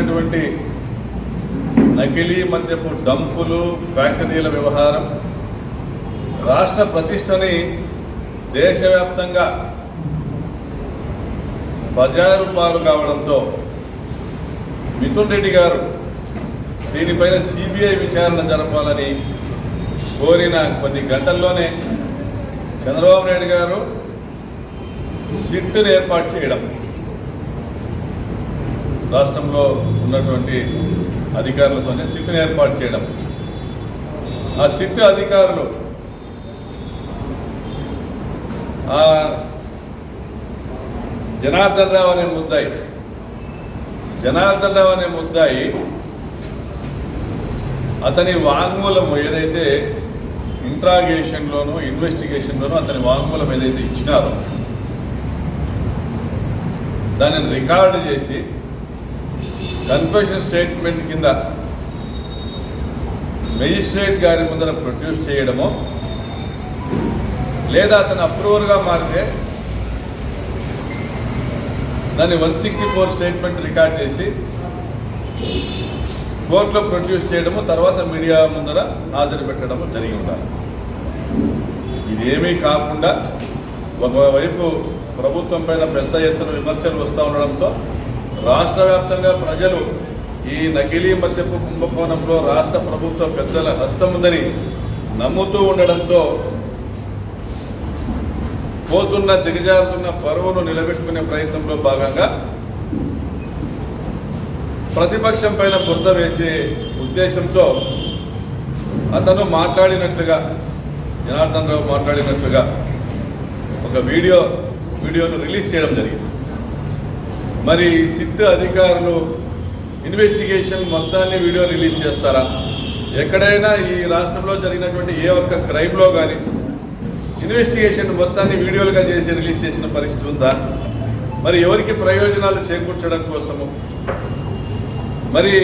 చేస్తున్నటువంటి నకిలీ మద్యపు డంపులు ఫ్యాక్టరీల వ్యవహారం రాష్ట్ర ప్రతిష్టని దేశవ్యాప్తంగా బజారు పాలు కావడంతో మిథున్ రెడ్డి గారు దీనిపైన సిబిఐ విచారణ జరపాలని కోరిన కొన్ని గంటల్లోనే చంద్రబాబు నాయుడు గారు సిట్టును ఏర్పాటు చేయడం. రాష్ట్రంలో ఉన్నటువంటి అధికారులతోనే సిట్ను ఏర్పాటు చేయడం. ఆ సిట్ అధికారులు ఆ జనార్దన్ రావు అనే ముద్దాయి జనార్దన్ రావు అనే ముద్దాయి అతని వాంగ్మూలం ఏదైతే ఇంట్రాగేషన్లోనూ ఇన్వెస్టిగేషన్లోనూ అతని వాంగ్మూలం ఏదైతే ఇచ్చినారో దానిని రికార్డు చేసి కన్ఫెషన్ స్టేట్మెంట్ కింద మెజిస్ట్రేట్ గారి ముందర ప్రొడ్యూస్ చేయడమో లేదా అతను అప్రూవర్గా మారితే దాన్ని one sixty four statement record చేసి కోర్టులో ప్రొడ్యూస్ చేయడము తర్వాత మీడియా ముందర హాజరు పెట్టడము జరిగి ఉండాలి. ఇదేమీ కాకుండా ఒకవైపు ప్రభుత్వం పైన పెద్ద ఎత్తున విమర్శలు వస్తూ ఉండడంతో రాష్ట్ర వ్యాప్తంగా ప్రజలు ఈ నకిలీ మద్యపు కుంభకోణంలో రాష్ట్ర ప్రభుత్వ పెద్దల హస్తం ఉందని నమ్ముతూ ఉండడంతో పోతున్న దిగజారుతున్న పరువును నిలబెట్టుకునే ప్రయత్నంలో భాగంగా ప్రతిపక్షం పైన బురద వేసే ఉద్దేశంతో అతను మాట్లాడినట్లుగా జనార్దన్ రావు మాట్లాడినట్లుగా ఒక వీడియో వీడియోను రిలీజ్ చేయడం జరిగింది. మరి సిట్ అధికారులు ఇన్వెస్టిగేషన్ మొత్తాన్ని వీడియో రిలీజ్ చేస్తారా? ఎక్కడైనా ఈ రాష్ట్రంలో జరిగినటువంటి ఏ ఒక్క క్రైమ్లో కానీ ఇన్వెస్టిగేషన్ మొత్తాన్ని వీడియోలుగా చేసి రిలీజ్ చేసిన పరిస్థితి ఉందా? మరి ఎవరికి ప్రయోజనాలు చేకూర్చడం కోసము? మరి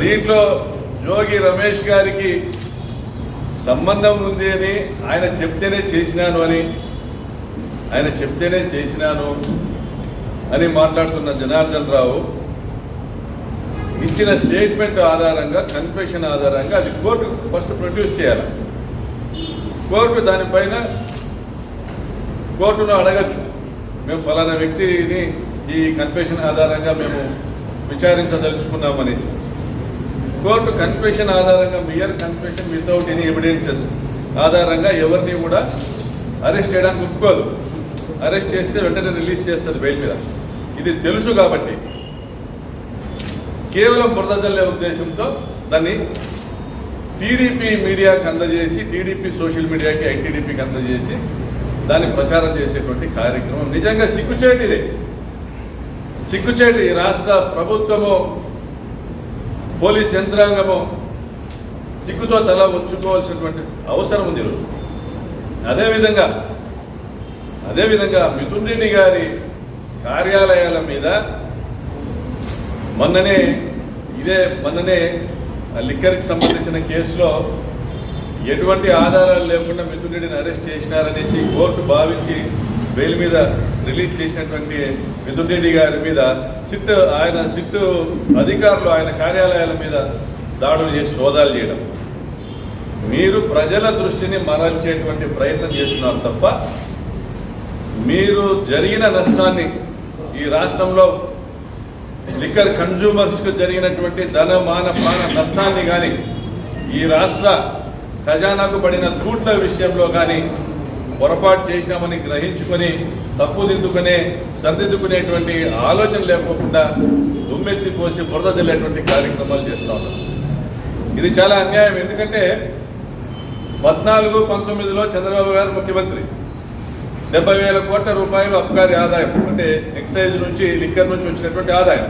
దీంట్లో జోగి రమేష్ గారికి సంబంధం ఉంది అని ఆయన చెప్తేనే చేసినాను అని ఆయన చెప్తేనే చేసినాను అని మాట్లాడుతున్న జనార్దన్ రావు ఇచ్చిన స్టేట్మెంట్ ఆధారంగా కన్ఫెషన్ ఆధారంగా అది కోర్టు ఫస్ట్ ప్రొడ్యూస్ చేయాలి. కోర్టు దానిపైన కోర్టును అడగచ్చు. మేము ఫలానా వ్యక్తిని ఈ కన్ఫెషన్ ఆధారంగా మేము విచారించదలుచుకున్నామనేసి. కోర్టు కన్ఫెషన్ ఆధారంగా mere confession without any evidences ఆధారంగా ఎవరిని కూడా అరెస్ట్ చేయడానికి ఒప్పుకోదు. అరెస్ట్ చేస్తే వెంటనే రిలీజ్ చేస్తుంది బెయిల్ మీద. ఇది తెలుసు కాబట్టి. కేవలం బురద జల్లే ఉద్దేశంతో దాన్ని టీడీపీ మీడియాకి అందజేసి టీడీపీ సోషల్ మీడియాకి ఐటీడీపీకి అందజేసి దాన్ని ప్రచారం చేసేటువంటి కార్యక్రమం. నిజంగా సిగ్గుచేటి ఇది. సిగ్గుచేటి రాష్ట్ర ప్రభుత్వము పోలీస్ యంత్రాంగము సిగ్గుతో తల ఉంచుకోవాల్సినటువంటి అవసరం ఉంది ఈరోజు. అదేవిధంగా అదేవిధంగా మిథున్ రెడ్డి గారి కార్యాలయాల మీద మొన్ననే ఇదే మొన్ననే ఆ లిక్కర్కి సంబంధించిన కేసులో ఎటువంటి ఆధారాలు లేకుండా మిథున్ రెడ్డిని అరెస్ట్ చేసినారనేసి కోర్టు భావించి బెయిల్ మీద రిలీజ్ చేసినటువంటి మిథున్ రెడ్డి గారి మీద సిట్ ఆయన సిట్ అధికారులు ఆయన కార్యాలయాల మీద దాడులు చేసి సోదాలు చేయడం. మీరు ప్రజల దృష్టిని మరల్చేటువంటి ప్రయత్నం చేస్తున్నారు తప్ప మీరు జరిగిన నష్టాన్ని ఈ రాష్ట్రంలో లిక్కర్ కన్జ్యూమర్స్కు జరిగినటువంటి ధన మాన ప్రాణ నష్టాన్ని కానీ ఈ రాష్ట్ర ఖజానాకు పడిన తూట్ల విషయంలో కానీ పొరపాటు చేసినామని గ్రహించుకొని తప్పుదిద్దుకునే సరిదిద్దుకునేటువంటి ఆలోచన లేకోకుండా దుమ్మెత్తి పోసి బురద జల్లేటువంటి కార్యక్రమాలు చేస్తూ ఇది చాలా అన్యాయం. ఎందుకంటే పద్నాలుగు పంతొమ్మిదిలో చంద్రబాబు గారు ముఖ్యమంత్రి. డెబ్బై వేల కోట్ల రూపాయలు అబ్కారీ ఆదాయం అంటే ఎక్సైజ్ నుంచి లిక్కర్ నుంచి వచ్చినటువంటి ఆదాయం.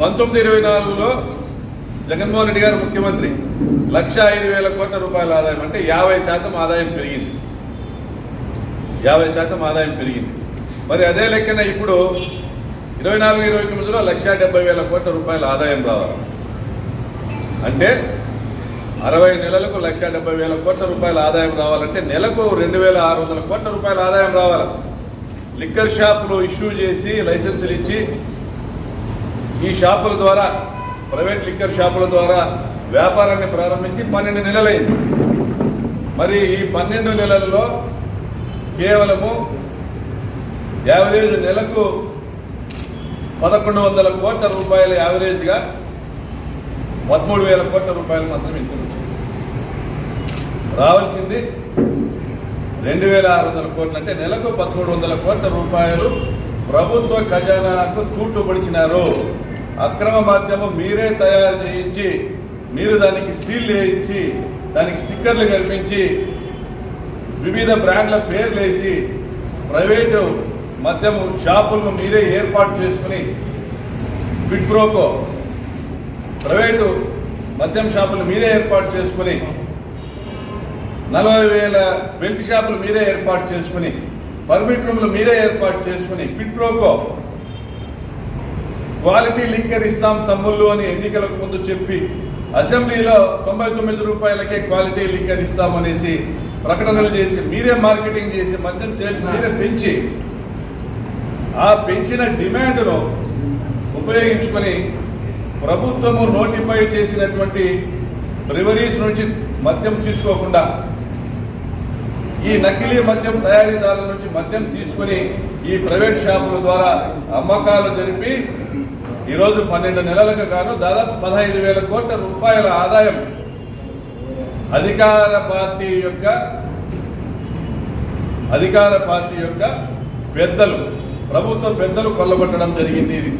పంతొమ్మిది ఇరవై నాలుగులో జగన్మోహన్ రెడ్డి గారు ముఖ్యమంత్రి. లక్ష ఐదు వేల కోట్ల రూపాయల ఆదాయం అంటే యాభై శాతం ఆదాయం పెరిగింది. యాభై శాతం ఆదాయం పెరిగింది. మరి అదే లెక్కన ఇప్పుడు ఇరవై నాలుగు ఇరవై తొమ్మిదిలో లక్ష డెబ్బై వేల కోట్ల రూపాయల ఆదాయం రావాలి. అంటే అరవై నెలలకు లక్ష డెబ్బై వేల కోట్ల రూపాయల ఆదాయం రావాలంటే నెలకు రెండు వేల ఆరు వందల కోట్ల రూపాయల ఆదాయం రావాలి. లిక్కర్ షాపులు ఇష్యూ చేసి లైసెన్సులు ఇచ్చి ఈ షాపుల ద్వారా ప్రైవేట్ లిక్కర్ షాపుల ద్వారా వ్యాపారాన్ని ప్రారంభించి పన్నెండు నెలలైంది. మరి ఈ పన్నెండు నెలల్లో కేవలము యావరేజ్ నెలకు పదకొండు వందల కోట్ల రూపాయల యావరేజ్గా పదమూడు వేల కోట్ల రూపాయలు మాత్రం ఇస్తుంది రావాల్సింది రెండు వేల ఆరు వందల కోట్లు అంటే నెలకు పదమూడు వందల కోట్ల రూపాయలు ప్రభుత్వ ఖజానాకు తూట్టుపడిచినారు అక్రమ మాధ్యమం మీరే తయారు చేయించి మీరు దానికి సీల్ వేయించి దానికి స్టిక్కర్లు కల్పించి వివిధ బ్రాండ్ల పేర్లు వేసి ప్రైవేటు మద్యము షాపులను మీరే ఏర్పాటు చేసుకుని బిడ్బ్రోకో ప్రైవేటు మద్యం షాపులు మీరే ఏర్పాటు చేసుకుని నలభై వేల బెల్ట్ షాపులు మీరే ఏర్పాటు చేసుకుని పర్మిట్ రూమ్లు మీరే ఏర్పాటు చేసుకుని పిట్రోకో క్వాలిటీ లిక్కర్ ఇస్తాం తమ్ముళ్ళు అని ఎన్నికలకు ముందు చెప్పి అసెంబ్లీలో తొంభై తొమ్మిది రూపాయలకే క్వాలిటీ లిక్కర్ ఇస్తామనేసి ప్రకటనలు చేసి మీరే మార్కెటింగ్ చేసి మద్యం సేల్స్ మీరే పెంచి ఆ పెంచిన డిమాండ్ను ఉపయోగించుకొని ప్రభుత్వము నోటిఫై చేసినటువంటి బ్రివరీస్ నుంచి మద్యం తీసుకోకుండా ఈ నకిలీ మద్యం తయారీదారుల నుంచి మద్యం తీసుకొని ఈ ప్రైవేట్ షాపుల ద్వారా అమ్మకాలు జరిపి ఈరోజు పన్నెండు నెలలకు గాను దాదాపు పదహైదు వేల కోట్ల రూపాయల ఆదాయం అధికార పార్టీ యొక్క అధికార పార్టీ యొక్క పెద్దలు ప్రభుత్వ పెద్దలు కొల్లగొట్టడం జరిగింది ఇది.